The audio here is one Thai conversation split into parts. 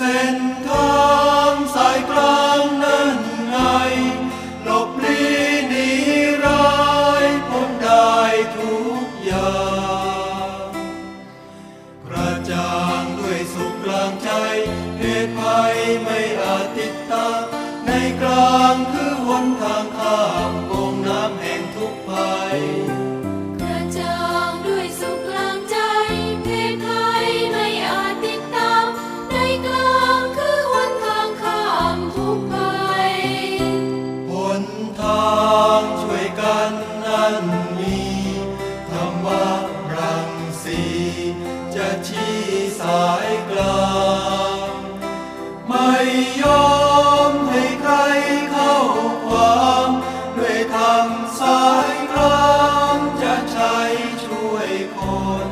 เส้นทาง ตุภัยไม่อาจติดตามในกลางคือหนทางข้ามโกงน้ำแห่งทุกภัย กระจ่างด้วยสุขกลางใจเพศภัยไม่อาจติดตาม ในกลางคือหนทางข้ามทุกภัยหนทางช่วยกันนั้น ยอมให้ใครเข้าขวางด้วยธรรมสายกลางจะใช้ช่วยคน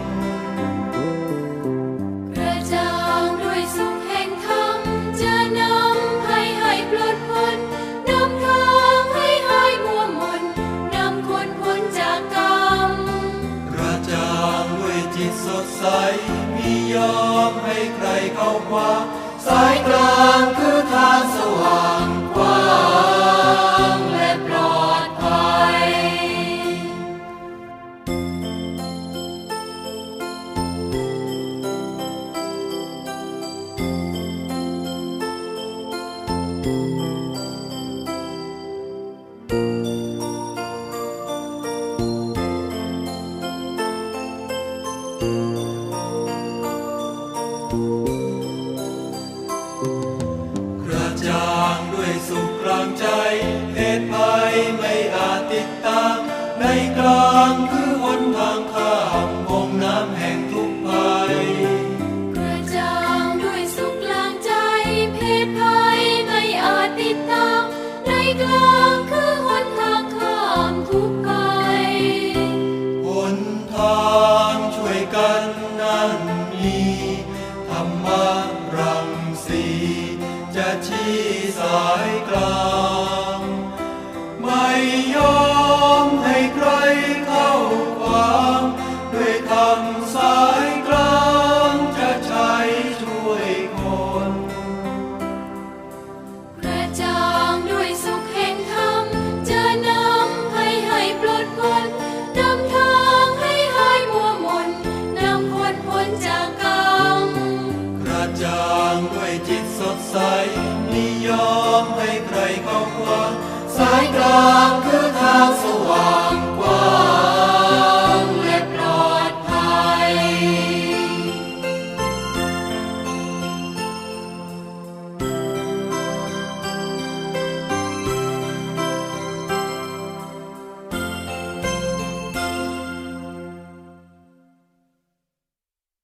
กระจ่างด้วยสุขแห่งธรรมจะนำให้ให้ปลดพ้นนำทางให้หายมัวหมนนำคนพ้นจากกรรมกระจ่างด้วยจิตสดใสมียอมให้ใครเข้าขวาง สายกลางคือทางสว่างกว้างและปลอดภัยก สุขกลางใจ เหตุภัยไม่อาจติดตามในกลางคืน จะชี้สายกลาง ไม่ยอม จางด้วยจิตสดใสนิยอมให้ใครเข้าขวางสายกลางคือทาง